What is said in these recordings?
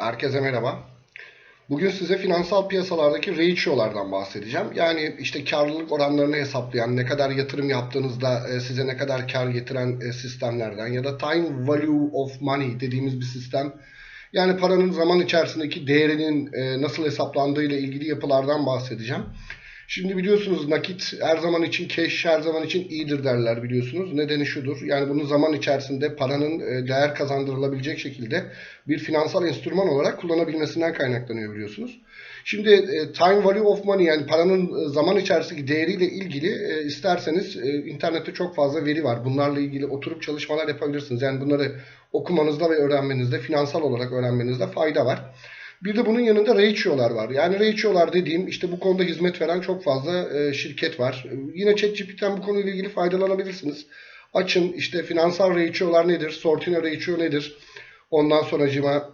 Herkese merhaba. Bugün size finansal piyasalardaki ratio'lardan bahsedeceğim. Yani işte karlılık oranlarını hesaplayan, ne kadar yatırım yaptığınızda e, size ne kadar kar getiren e, sistemlerden ya da time value of money dediğimiz bir sistem. Yani paranın zaman içerisindeki değerinin e, nasıl hesaplandığı ile ilgili yapılardan bahsedeceğim. Şimdi biliyorsunuz nakit her zaman için cash her zaman için iyidir derler biliyorsunuz. Nedeni şudur. Yani bunu zaman içerisinde paranın e, değer kazandırılabilecek şekilde bir finansal enstrüman olarak kullanabilmesinden kaynaklanıyor biliyorsunuz. Şimdi e, time value of money yani paranın e, zaman içerisindeki değeriyle ilgili isterseniz internette çok fazla veri var. Bunlarla ilgili oturup çalışmalar yapabilirsiniz. Yani bunları okumanızda ve öğrenmenizde, finansal olarak öğrenmenizde fayda var. Bir de bunun yanında ratio'lar var. Yani ratio'lar dediğim işte bu konuda hizmet veren çok fazla e, şirket var. E, Yine ChatGPT'den bu konuyla ilgili faydalanabilirsiniz. Açın işte finansal ratio'lar nedir? Sortino ratio nedir? Ondan sonracıma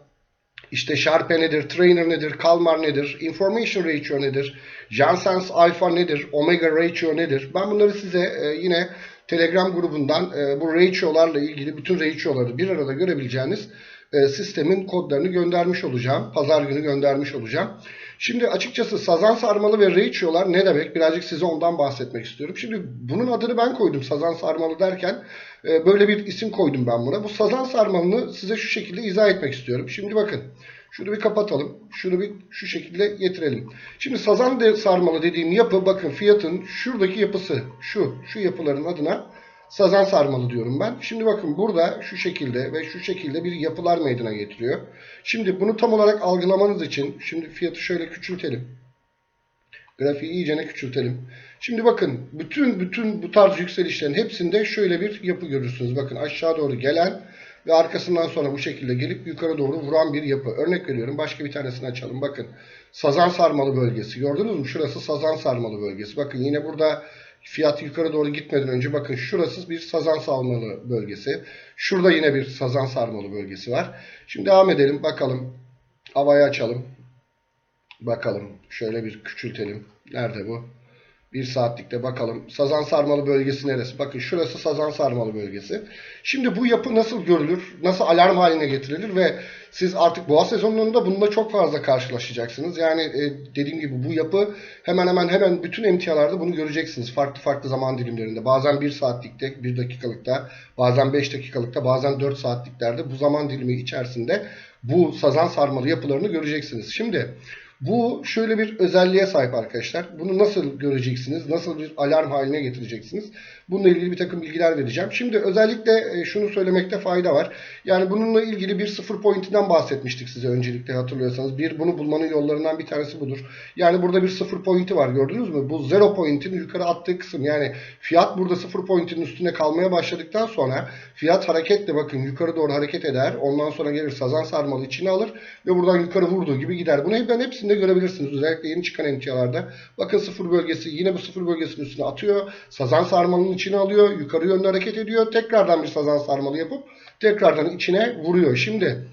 işte Sharpe nedir? Trainer nedir? Kalmar nedir? Information ratio nedir? Janssens alpha nedir? Omega ratio nedir? Ben bunları size e, yine Telegram grubundan e, bu ratio'larla ilgili bütün ratio'ları bir arada görebileceğiniz e, sistemin kodlarını göndermiş olacağım. Pazar günü göndermiş olacağım. Şimdi açıkçası sazan sarmalı ve ratio'lar ne demek? Birazcık size ondan bahsetmek istiyorum. Şimdi bunun adını ben koydum sazan sarmalı derken e, böyle bir isim koydum ben buna. Bu sazan sarmalını size şu şekilde izah etmek istiyorum. Şimdi bakın. Şunu bir kapatalım. Şunu bir şu şekilde getirelim. Şimdi sazan de sarmalı dediğim yapı bakın fiyatın şuradaki yapısı şu. Şu yapıların adına sazan sarmalı diyorum ben. Şimdi bakın burada şu şekilde ve şu şekilde bir yapılar meydana getiriyor. Şimdi bunu tam olarak algılamanız için şimdi fiyatı şöyle küçültelim. Grafiği iyicene küçültelim. Şimdi bakın bütün bütün bu tarz yükselişlerin hepsinde şöyle bir yapı görürsünüz. Bakın aşağı doğru gelen ve arkasından sonra bu şekilde gelip yukarı doğru vuran bir yapı. Örnek veriyorum. Başka bir tanesini açalım. Bakın sazan sarmalı bölgesi. Gördünüz mü? Şurası sazan sarmalı bölgesi. Bakın yine burada fiyat yukarı doğru gitmeden önce bakın şurası bir sazan sarmalı bölgesi. Şurada yine bir sazan sarmalı bölgesi var. Şimdi devam edelim. Bakalım. Havayı açalım. Bakalım. Şöyle bir küçültelim. Nerede bu? Bir saatlikte bakalım. Sazan sarmalı bölgesi neresi? Bakın şurası sazan sarmalı bölgesi. Şimdi bu yapı nasıl görülür? Nasıl alarm haline getirilir? Ve siz artık boğa sezonunda bununla çok fazla karşılaşacaksınız. Yani e, dediğim gibi bu yapı hemen hemen hemen bütün emtialarda bunu göreceksiniz. Farklı farklı zaman dilimlerinde. Bazen 1 saatlikte, 1 dakikalıkta, bazen 5 dakikalıkta, bazen 4 saatliklerde bu zaman dilimi içerisinde bu sazan sarmalı yapılarını göreceksiniz. Şimdi bu şöyle bir özelliğe sahip arkadaşlar. Bunu nasıl göreceksiniz? Nasıl bir alarm haline getireceksiniz? Bununla ilgili bir takım bilgiler vereceğim. Şimdi özellikle e, şunu söylemekte fayda var. Yani bununla ilgili bir sıfır pointinden bahsetmiştik size öncelikle hatırlıyorsanız. Bir bunu bulmanın yollarından bir tanesi budur. Yani burada bir sıfır pointi var gördünüz mü? Bu zero pointin yukarı attığı kısım. Yani fiyat burada sıfır pointin üstüne kalmaya başladıktan sonra fiyat hareketle bakın yukarı doğru hareket eder. Ondan sonra gelir sazan sarmalı içine alır ve buradan yukarı vurduğu gibi gider. Bunu ben hepsinde görebilirsiniz. Özellikle yeni çıkan emtialarda. Bakın sıfır bölgesi yine bu sıfır bölgesinin üstüne atıyor. Sazan sarmalının içine alıyor. Yukarı yönlü hareket ediyor. Tekrardan bir sazan sarmalı yapıp tekrardan içine vuruyor. Şimdi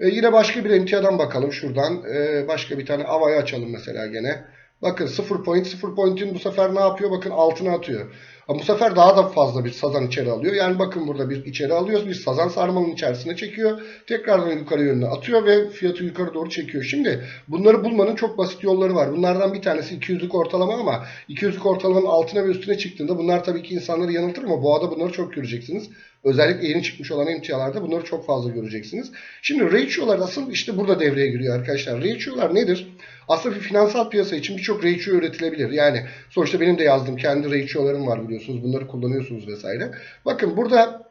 e, yine başka bir emtiadan bakalım şuradan. E, başka bir tane avayı açalım mesela gene. Bakın 0 point 0 point'in bu sefer ne yapıyor? Bakın altına atıyor. Ama bu sefer daha da fazla bir sazan içeri alıyor. Yani bakın burada bir içeri alıyoruz. Bir sazan sarmalının içerisine çekiyor. Tekrardan yukarı yönüne atıyor ve fiyatı yukarı doğru çekiyor. Şimdi bunları bulmanın çok basit yolları var. Bunlardan bir tanesi 200'lük ortalama ama 200'lük ortalamanın altına ve üstüne çıktığında bunlar tabii ki insanları yanıltır ama boğada bunları çok göreceksiniz. Özellikle yeni çıkmış olan emtialarda bunları çok fazla göreceksiniz. Şimdi ratio'lar asıl işte burada devreye giriyor arkadaşlar. Ratio'lar nedir? Aslında bir finansal piyasa için birçok ratio üretilebilir. Yani sonuçta benim de yazdığım kendi ratio'larım var biliyorsunuz. Bunları kullanıyorsunuz vesaire. Bakın burada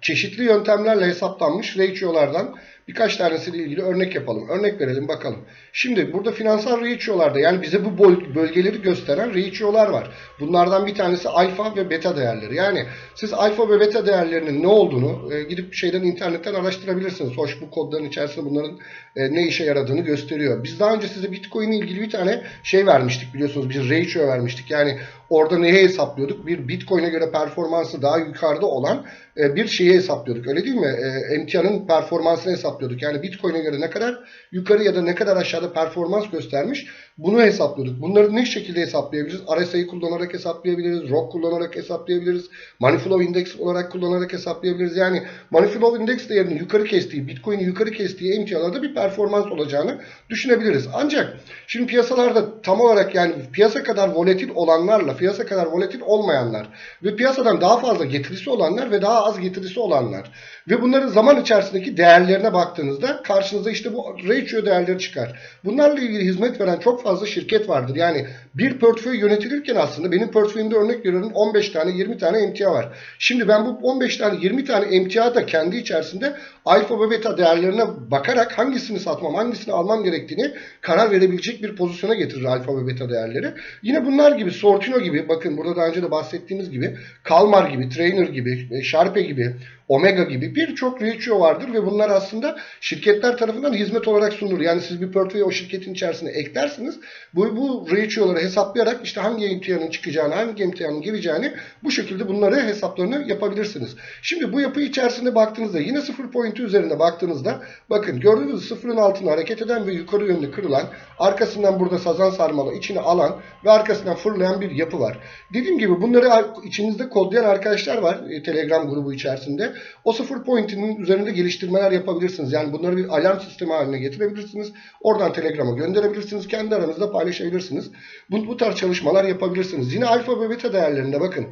çeşitli yöntemlerle hesaplanmış ratio'lardan birkaç tanesiyle ilgili örnek yapalım. Örnek verelim bakalım. Şimdi burada finansal ratio'larda yani bize bu bölgeleri gösteren ratio'lar var. Bunlardan bir tanesi alfa ve beta değerleri. Yani siz alfa ve beta değerlerinin ne olduğunu e, gidip şeyden internetten araştırabilirsiniz. Hoş bu kodların içerisinde bunların e, ne işe yaradığını gösteriyor. Biz daha önce size Bitcoin ile ilgili bir tane şey vermiştik biliyorsunuz. Bir ratio vermiştik. Yani orada neyi hesaplıyorduk? Bir Bitcoin'e göre performansı daha yukarıda olan e, bir şeyi hesaplıyorduk. Öyle değil mi? E, emtianın performansını hesaplıyorduk. Yani Bitcoin'e göre ne kadar yukarı ya da ne kadar aşağıda performans göstermiş Bunu hesaplıyorduk. Bunları ne şekilde hesaplayabiliriz? RSI'yi kullanarak hesaplayabiliriz. ROC kullanarak hesaplayabiliriz. Money Flow Index olarak kullanarak hesaplayabiliriz. Yani Money Flow Index değerinin yukarı kestiği, Bitcoin'i yukarı kestiği emtialarda bir performans olacağını düşünebiliriz. Ancak şimdi piyasalarda tam olarak yani piyasa kadar volatil olanlarla piyasa kadar volatil olmayanlar ve piyasadan daha fazla getirisi olanlar ve daha az getirisi olanlar ve bunların zaman içerisindeki değerlerine baktığınızda karşınıza işte bu ratio değerleri çıkar. Bunlarla ilgili hizmet veren çok fazla şirket vardır. Yani bir portföy yönetilirken aslında benim portföyümde örnek veriyorum 15 tane 20 tane emtia var. Şimdi ben bu 15 tane 20 tane emtia da kendi içerisinde alfa ve beta değerlerine bakarak hangisini satmam, hangisini almam gerektiğini karar verebilecek bir pozisyona getirir alfa ve beta değerleri. Yine bunlar gibi Sortino gibi bakın burada daha önce de bahsettiğimiz gibi Kalmar gibi, Trainer gibi, e, Sharpe gibi, Omega gibi birçok ratio vardır ve bunlar aslında şirketler tarafından hizmet olarak sunulur. Yani siz bir portföyü o şirketin içerisine eklersiniz. Bu, bu ratio'ları hesaplayarak işte hangi emtianın çıkacağını, hangi emtianın gireceğini bu şekilde bunları hesaplarını yapabilirsiniz. Şimdi bu yapı içerisinde baktığınızda yine 0.7 görüntü üzerinde baktığınızda bakın gördüğünüz sıfırın altına hareket eden ve yukarı yönlü kırılan arkasından burada sazan sarmalı içine alan ve arkasından fırlayan bir yapı var. Dediğim gibi bunları içinizde kodlayan arkadaşlar var e, Telegram grubu içerisinde. O sıfır pointinin üzerinde geliştirmeler yapabilirsiniz. Yani bunları bir alarm sistemi haline getirebilirsiniz. Oradan Telegram'a gönderebilirsiniz. Kendi aranızda paylaşabilirsiniz. Bu, bu tarz çalışmalar yapabilirsiniz. Yine alfa ve beta değerlerinde bakın.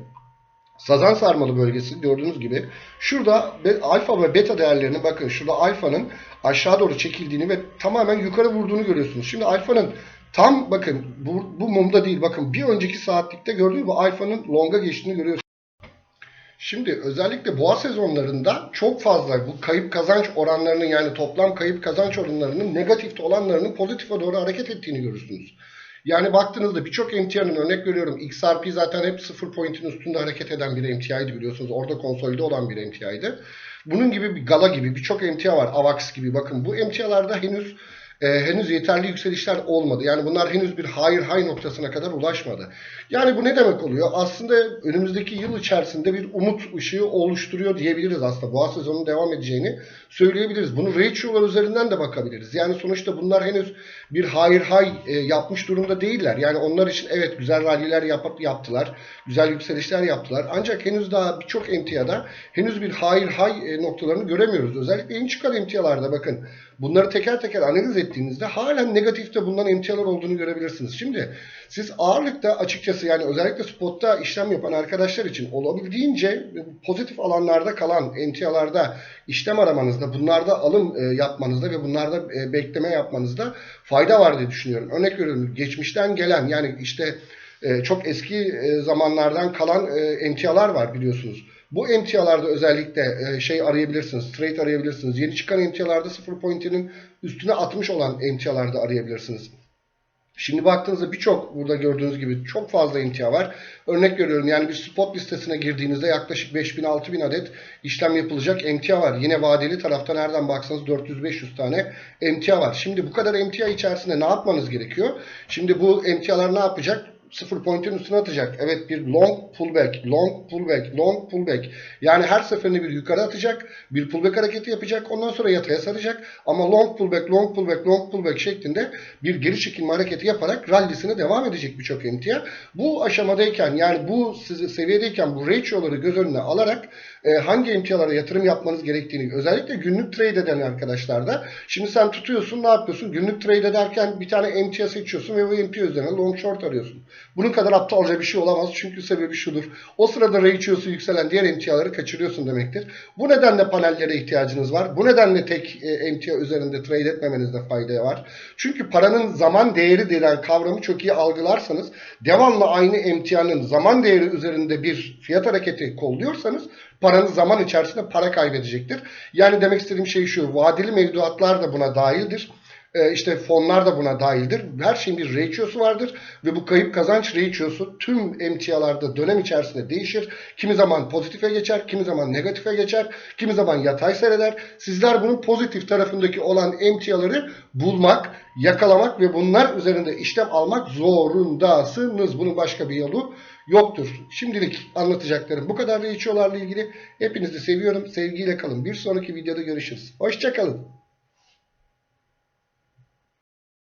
Sazan sarmalı bölgesi gördüğünüz gibi. Şurada alfa ve beta değerlerini bakın. Şurada alfanın aşağı doğru çekildiğini ve tamamen yukarı vurduğunu görüyorsunuz. Şimdi alfanın tam bakın bu, bu mumda değil bakın bir önceki saatlikte gördüğünüz bu alfanın longa geçtiğini görüyorsunuz. Şimdi özellikle boğa sezonlarında çok fazla bu kayıp kazanç oranlarının yani toplam kayıp kazanç oranlarının negatifte olanlarının pozitife doğru hareket ettiğini görürsünüz. Yani baktığınızda birçok emtianın örnek veriyorum XRP zaten hep sıfır pointin üstünde hareket eden bir emtiaydı biliyorsunuz. Orada konsolide olan bir emtiaydı. Bunun gibi bir Gala gibi birçok emtia var. AVAX gibi bakın bu emtialarda henüz e, henüz yeterli yükselişler olmadı. Yani bunlar henüz bir higher high noktasına kadar ulaşmadı. Yani bu ne demek oluyor? Aslında önümüzdeki yıl içerisinde bir umut ışığı oluşturuyor diyebiliriz aslında. Boğa sezonunun devam edeceğini söyleyebiliriz. Bunu ratio'lar üzerinden de bakabiliriz. Yani sonuçta bunlar henüz bir higher high e, yapmış durumda değiller. Yani onlar için evet güzel ralliler yap yaptılar. Güzel yükselişler yaptılar. Ancak henüz daha birçok emtiada henüz bir higher high e, noktalarını göremiyoruz. Özellikle yeni çıkan emtialarda bakın bunları teker teker analiz ettiğinizde halen negatifte bulunan emtialar olduğunu görebilirsiniz. Şimdi siz ağırlıkta açıkçası yani özellikle spotta işlem yapan arkadaşlar için olabildiğince pozitif alanlarda kalan emtialarda işlem aramanızda, bunlarda alım e, yapmanızda ve bunlarda e, bekleme yapmanızda fayda var diye düşünüyorum. Örnek veriyorum geçmişten gelen yani işte e, çok eski zamanlardan kalan emtialar var biliyorsunuz. Bu emtialarda özellikle şey arayabilirsiniz, trade arayabilirsiniz. Yeni çıkan emtialarda sıfır pointinin üstüne atmış olan emtialarda arayabilirsiniz. Şimdi baktığınızda birçok burada gördüğünüz gibi çok fazla imtia var. Örnek veriyorum yani bir spot listesine girdiğinizde yaklaşık 5000-6000 adet işlem yapılacak emtia var. Yine vadeli tarafta nereden baksanız 400-500 tane emtia var. Şimdi bu kadar emtia içerisinde ne yapmanız gerekiyor? Şimdi bu emtialar ne yapacak? Sıfır point'in üstüne atacak. Evet bir long pullback, long pullback, long pullback. Yani her seferinde bir yukarı atacak, bir pullback hareketi yapacak, ondan sonra yataya saracak. Ama long pullback, long pullback, long pullback şeklinde bir geri çekilme hareketi yaparak rallisine devam edecek birçok emtia. Bu aşamadayken yani bu seviyedeyken bu ratio'ları göz önüne alarak e, hangi emtialara yatırım yapmanız gerektiğini özellikle günlük trade eden arkadaşlarda şimdi sen tutuyorsun ne yapıyorsun? Günlük trade ederken bir tane emtia seçiyorsun ve bu emtia üzerine long short arıyorsun. Bunun kadar aptalca bir şey olamaz çünkü sebebi şudur. O sırada ratio'su yükselen diğer emtiaları kaçırıyorsun demektir. Bu nedenle panellere ihtiyacınız var. Bu nedenle tek e, emtia üzerinde trade etmemenizde fayda var. Çünkü paranın zaman değeri denen kavramı çok iyi algılarsanız devamlı aynı emtianın zaman değeri üzerinde bir fiyat hareketi kolluyorsanız paranız zaman içerisinde para kaybedecektir. Yani demek istediğim şey şu vadeli mevduatlar da buna dahildir e, işte fonlar da buna dahildir. Her şeyin bir ratiosu vardır ve bu kayıp kazanç ratiosu tüm emtialarda dönem içerisinde değişir. Kimi zaman pozitife geçer, kimi zaman negatife geçer, kimi zaman yatay seyreder. Sizler bunun pozitif tarafındaki olan emtiaları bulmak, yakalamak ve bunlar üzerinde işlem almak zorundasınız. Bunun başka bir yolu yoktur. Şimdilik anlatacaklarım bu kadar ratiolarla ilgili. Hepinizi seviyorum. Sevgiyle kalın. Bir sonraki videoda görüşürüz. Hoşçakalın.